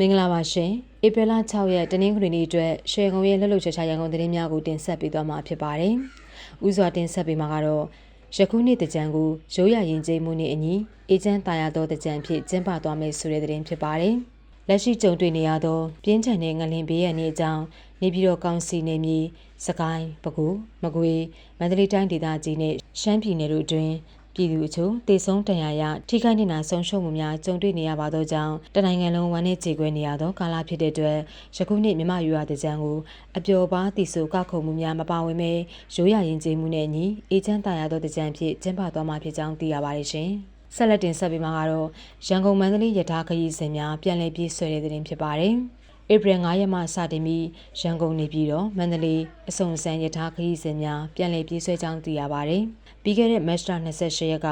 မင်္ဂလာပါရှင်ဧပြီလ6ရက်တနင်္ဂနွေနေ့အတွက်ရွှေကုံရဲ့လှုပ်လှုပ်ရှားရှားရန်ကုန်သတင်းများကိုတင်ဆက်ပေးသွားမှာဖြစ်ပါတယ်။ဥစွာတင်ဆက်ပေးမှာကတော့ယခုနှစ်တကြံကိုရိုးရရင်ကျိမှုနဲ့အညီအေဂျင့်တာယာသောတကြံဖြစ်ကျင်းပသွားမယ်ဆိုတဲ့သတင်းဖြစ်ပါတယ်။လက်ရှိကြုံတွေ့နေရသောပြင်းထန်တဲ့ငလင်ဘေးရန်တွေအကြောင်းနေပြည်တော်ကောင်စီနေမြေစကိုင်းပဲခူးမကွေးမန္တလေးတိုင်းဒေသကြီးနဲ့ရှမ်းပြည်နယ်တို့အတွင်း ပြည်သူအချို့တေဆုံးတန်ရာရထိခိုက်နေတာဆုံးရှုံးမှုများကြုံတွေ့နေရပါသောကြောင့်တနိုင်ငံလုံးဝမ်းနည်းကြေကွဲနေရသောကာလဖြစ်တဲ့အတွက်ယခုနှစ်မြမယူရတဲ့ကြံကိုအပျော်ပါးတည်ဆူကောက်ခုံမှုများမပါဝင်ပဲရိုးရရင်ကျေးမှုနဲ့အညီအေချမ်းတာရသောတကြံဖြစ်ကျင်းပသွားမှာဖြစ်ကြောင်းသိရပါတယ်ရှင်။ဆက်လက်တင်ဆက်ပေးမှာကတော့ရန်ကုန်မန္တလေးရထားခရီးစဉ်များပြန်လည်ပြေးဆွဲတဲ့သတင်းဖြစ်ပါတယ်။ ဧပြီ9ရက်မှစတင်ပြီးရန်ကုန်နေပြည်တော်မန္တလေးအစုံစံရထားခရီးစဉ်များပြန်လည်ပြေးဆွဲကြောင်းသိရပါတယ်။ပြီးခဲ့တဲ့မတ်လ28ရက်က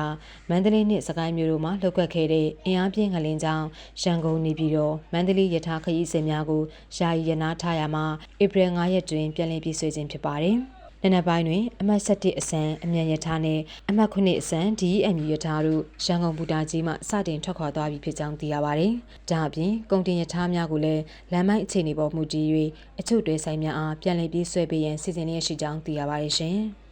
မန္တလေးနှင့်စကိုင်းမြို့တို့မှာလှုပ်ခတ်ခဲ့တဲ့အင်အားပြင်းငလင်ကြောင့်ရန်ကုန်နေပြည်တော်မန္တလေးရထားခရီးစဉ်များကိုယာယီရနာထားရမှာဧပြီ9ရက်တွင်ပြန်လည်ပြေးဆွဲခြင်းဖြစ်ပါတယ်။ နံနက်ပိုင်းတွင်အမှတ်7အစံအမြန်ရထားနှင့်အမှတ်9အစံ DEM ရထားတို့ရန်ကုန်ဘူတာကြီးမှစတင်ထွက်ခွာသွားပြီဖြစ်ကြောင်းသိရပါသည်။ဒါအပြင်ကုန်တင်ရထားများကိုလည်းလမ်းမိုက်အခြေအနေပေါ်မူတည်၍အချို့တွဲဆိုင်များအားပြန်လည်ပြေးဆွဲပေးရန်စီစဉ်လျက်ရှိကြောင်းသိရပါတယ်ရှင်။